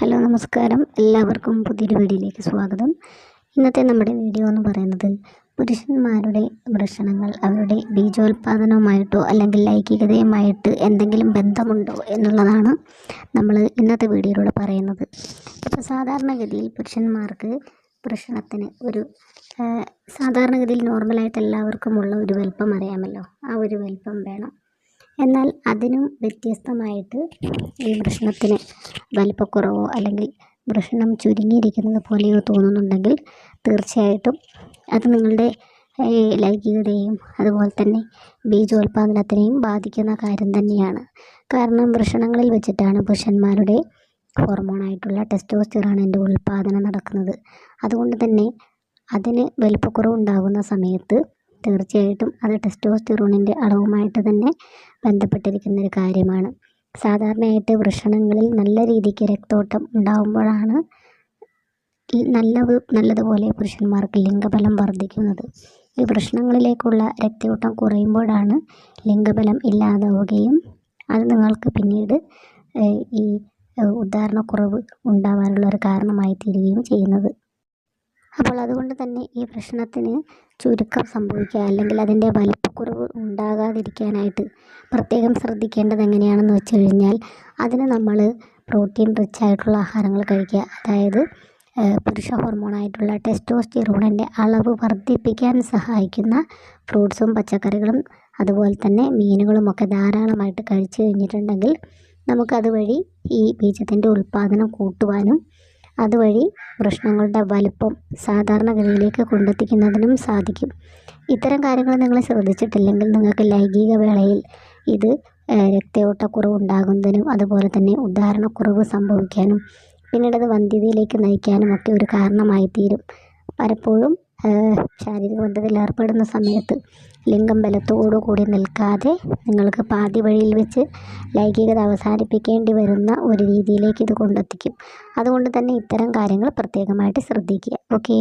Hello നമസ്കാരം. എല്ലാവർക്കും പുതിയൊരു വീഡിയോയിലേക്ക് സ്വാഗതം. ഇന്നത്തെ നമ്മുടെ വീഡിയോ എന്ന് പറയുന്നത് പുരുഷന്മാരുടെ വൃഷണങ്ങൾ അവരുടെ ബീജോത്പാദനവുമായിട്ടോ അല്ലെങ്കിൽ ലൈംഗികതയുമായിട്ട് എന്തെങ്കിലും ബന്ധമുണ്ടോ എന്നുള്ളതാണ് നമ്മൾ ഇന്നത്തെ വീഡിയോയിലൂടെ പറയുന്നത്. ഇപ്പോൾ സാധാരണഗതിയിൽ പുരുഷന്മാർക്ക് വൃഷണത്തിന് ഒരു സാധാരണഗതിയിൽ നോർമലായിട്ട് എല്ലാവർക്കും ഉള്ള ഒരു വലിപ്പം അറിയാമല്ലോ. ആ ഒരു വലിപ്പം വേണം. എന്നാൽ അതിനും വ്യത്യസ്തമായിട്ട് ഈ വൃഷണത്തിന് വലിപ്പക്കുറവോ അല്ലെങ്കിൽ വൃഷണം ചുരുങ്ങിയിരിക്കുന്നത് പോലെയോ തോന്നുന്നുണ്ടെങ്കിൽ തീർച്ചയായിട്ടും അത് നിങ്ങളുടെ ലൈംഗികതയും അതുപോലെ തന്നെ ബീജോത്പാദനത്തിനെയും ബാധിക്കുന്ന കാര്യം തന്നെയാണ്. കാരണം വൃഷണങ്ങളിൽ വെച്ചിട്ടാണ് പുരുഷന്മാരുടെ ഹോർമോണായിട്ടുള്ള ടെസ്റ്റോസ്റ്റിറോണിന്റെ ഉൽപ്പാദനം നടക്കുന്നത്. അതുകൊണ്ട് തന്നെ അതിന് വലിപ്പക്കുറവുണ്ടാകുന്ന സമയത്ത് തീർച്ചയായിട്ടും അത് ടെസ്റ്റോസ്റ്റിറോണിന്റെ അളവുമായിട്ട് തന്നെ ബന്ധപ്പെട്ടിരിക്കുന്ന ഒരു കാര്യമാണ്. സാധാരണയായിട്ട് വൃഷണങ്ങളിൽ നല്ല രീതിക്ക് രക്തോട്ടം ഉണ്ടാകുമ്പോഴാണ് ഈ നല്ല നല്ലതുപോലെ പുരുഷന്മാർക്ക് ലിംഗബലം വർദ്ധിക്കുന്നത്. ഈ വൃഷണങ്ങളിലേക്കുള്ള രക്തയോട്ടം കുറയുമ്പോഴാണ് ലിംഗബലം ഇല്ലാതാവുകയും അത് നിങ്ങൾക്ക് പിന്നീട് ഈ ഉദാഹരണക്കുറവ് ഉണ്ടാവാനുള്ള ഒരു കാരണമായി തീരുകയും ചെയ്യുന്നത്. അപ്പോൾ അതുകൊണ്ട് തന്നെ ഈ പ്രശ്നത്തിന് ചുരുക്കം സംഭവിക്കുക അല്ലെങ്കിൽ അതിന്റെ വലിപ്പക്കുറവ് ഉണ്ടാകാതിരിക്കാനായിട്ട് പ്രത്യേകം ശ്രദ്ധിക്കേണ്ടത് എങ്ങനെയാണെന്ന് വെച്ച് കഴിഞ്ഞാൽ അതിന് നമ്മൾ പ്രോട്ടീൻ റിച്ച് ആയിട്ടുള്ള ആഹാരങ്ങൾ കഴിക്കുക. അതായത് പുരുഷ ഹോർമോണായിട്ടുള്ള ടെസ്റ്റോസ്റ്റിറോണിന്റെ അളവ് വർദ്ധിപ്പിക്കാൻ സഹായിക്കുന്ന ഫ്രൂട്ട്സും പച്ചക്കറികളും അതുപോലെ തന്നെ മീനുകളുമൊക്കെ ധാരാളമായിട്ട് കഴിച്ചു കഴിഞ്ഞിട്ടുണ്ടെങ്കിൽ നമുക്കതുവഴി ഈ ബീജത്തിന്റെ ഉൽപ്പാദനം കൂട്ടുവാനും അതുവഴി പ്രശ്നങ്ങളുടെ വലുപ്പം സാധാരണഗതിയിലേക്ക് കൊണ്ടെത്തിക്കുന്നതിനും സാധിക്കും. ഇത്തരം കാര്യങ്ങൾ നിങ്ങൾ ശ്രദ്ധിച്ചിട്ടില്ലെങ്കിൽ നിങ്ങൾക്ക് ലൈംഗിക വേളയിൽ ഇത് രക്തയോട്ടക്കുറവ് ഉണ്ടാകുന്നതിനും അതുപോലെ തന്നെ ഉദാഹരണക്കുറവ് സംഭവിക്കാനും പിന്നീട് അത് വന്ധ്യതയിലേക്ക് നയിക്കാനും ഒക്കെ ഒരു കാരണമായി തീരും പലപ്പോഴും ശാരീരിക ബന്ധത്തിൽ ഏർപ്പെടുന്ന സമയത്ത് ലിംഗം ബലത്തോടു കൂടി നിൽക്കാതെ നിങ്ങൾക്ക് പാതി വഴിയിൽ വെച്ച് ലൈംഗികത അവസാനിപ്പിക്കേണ്ടി വരുന്ന ഒരു രീതിയിലേക്ക് ഇത് കൊണ്ടെത്തിക്കും. അതുകൊണ്ട് തന്നെ ഇത്തരം കാര്യങ്ങൾ പ്രത്യേകമായിട്ട് ശ്രദ്ധിക്കുക. ഓക്കേ?